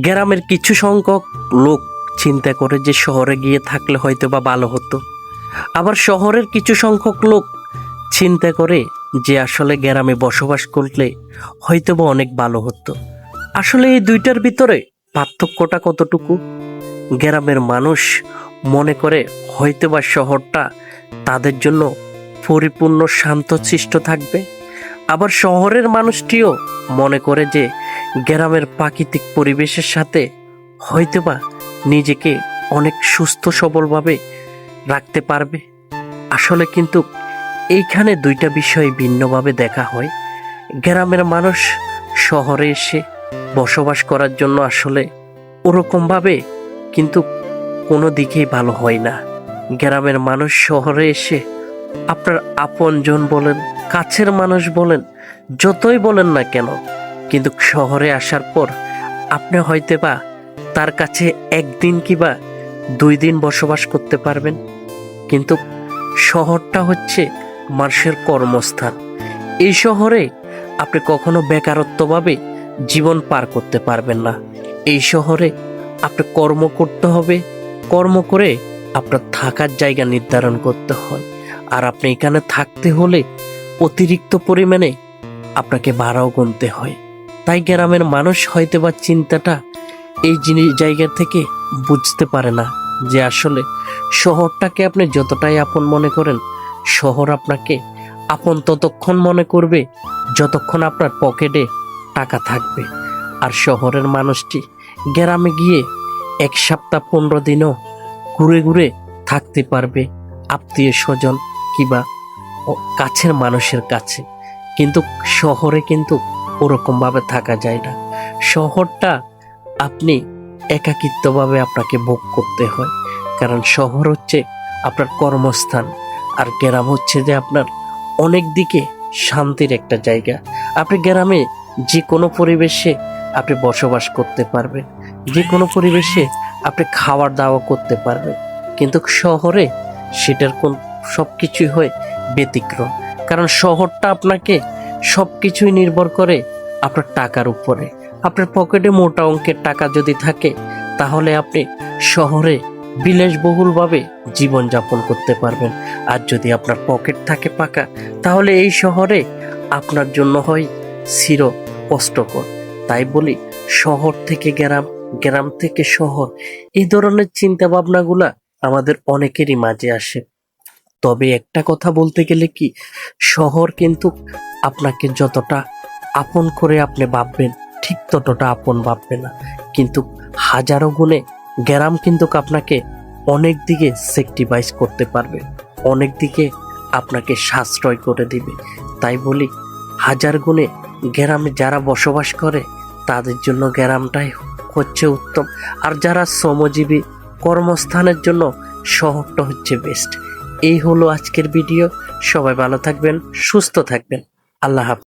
গ্রামের কিছু সংখ্যক লোক চিন্তা করে যে শহরে গিয়ে থাকলে হয়তো বা ভালো হতো। আবার শহরের কিছু সংখ্যক লোক চিন্তা করে যে আসলে গ্রামে বসবাস করলে হয়তো বা অনেক ভালো হতো। আসলে এই দুইটার ভিতরে পার্থক্যটা কতটুকু? গ্রামের মানুষ মনে করে হয়তো বা শহরটা তাদের জন্য পরিপূর্ণ শান্তশিষ্ট থাকবে। আবার শহরের মানুষটিও মনে করে যে গ্রামের প্রাকৃতিক পরিবেশের সাথে হয়তোবা নিজেকে অনেক সুস্থ সবলভাবে রাখতে পারবে। আসলে কিন্তু এইখানে দুইটা বিষয় ভিন্নভাবে দেখা হয়। গ্রামের মানুষ শহরে এসে বসবাস করার জন্য আসলে ওরকমভাবে কিন্তু কোনো দিকেই ভালো হয় না। গ্রামের মানুষ শহরে এসে আপনার আপনজন বলেন, কাছের মানুষ বলেন, যতই বলেন না কেন কিন্তু শহরে আসার পর আপনি হয়তো বা তার কাছে একদিন কিবা দুই দিন বসবাস করতে পারবেন। কিন্তু শহরটা হচ্ছে মানুষের কর্মস্থান এই শহরে আপনি কখনো বেকারত্বভাবে জীবন পার করতে পারবেন না। এই শহরে আপনি কর্ম করতে হবে। কর্ম করে আপনার থাকার জায়গা নির্ধারণ করতে হয়। আর আপনি এখানে থাকতে হলে অতিরিক্ত পরিমাণে আপনাকে ভাড়াও গুনতে হয়। তাই গ্রামের মানুষ হয়তো বা চিন্তাটা এই জিনিস জায়গা থেকে বুঝতে পারে না যে আসলে শহরটাকে আপনি যতটাই আপন মনে করেন, শহর আপনাকে আপন ততক্ষণ মনে করবে যতক্ষণ আপনার পকেটে টাকা থাকবে। আর শহরের মানুষটি গ্রামে গিয়ে এক সপ্তাহ পনেরো দিনও ঘুরে ঘুরে থাকতে পারবে আত্মীয় স্বজন কিবা কাছের মানুষের কাছে। কিন্তু শহরে কিন্তু ওরকমভাবে থাকা যায় না। শহরটা আপনি একাকিত্বভাবে আপনাকে ভোগ করতে হয়। কারণ শহর হচ্ছে আপনার কর্মস্থান, আর গ্রাম হচ্ছে যে আপনার অনেক দিকে শান্তির একটা জায়গা। আপনি গ্রামে যে কোনো পরিবেশে আপনি বসবাস করতে পারবেন যে কোনো পরিবেশে আপনি খাওয়ার দাওয়া করতে পারবেন। কিন্তু শহরে সেটার কোন সব কিছুই হয় ব্যতিক্রম। কারণ শহরটা আপনাকে সব কিছুই নির্ভর করে আপনার টাকার উপরে। আপনার পকেটে মোটা অঙ্কের টাকা যদি থাকে, তাহলে আপনি শহরে বিলাসবহুলভাবে জীবনযাপন করতে পারবেন। আর যদি আপনার পকেট থাকে পাকা, তাহলে এই শহরে আপনার জন্য হয় চির কষ্টকর তাই বলি, শহর থেকে গ্রাম গ্রাম থেকে শহর, এই ধরনের চিন্তা ভাবনাগুলা আমাদের অনেকেরই মাঝে আসে। তবে একটা কথা বলতে গেলে কি, শহর কিন্তু আপনাকে যতটা আপন করে আপনি ভাববেন, ঠিক ততটা আপন ভাববে না। কিন্তু হাজারো গুণে গ্রাম কিন্তু আপনাকে অনেক দিকে সেক্টিভাইজ করতে পারবে, অনেক দিকে আপনাকে সাশ্রয় করে দিবে। তাই বলি, হাজার গুণে গ্রামে যারা বসবাস করে, তাদের জন্য গ্রামটাই হচ্ছে উত্তম। আর যারা শ্রমজীবী, কর্মস্থানের জন্য শহরটা হচ্ছে বেস্ট এই হলো আজকের ভিডিও। সবাই ভালো থাকবেন সুস্থ থাকবেন। আল্লাহ হাফেজ।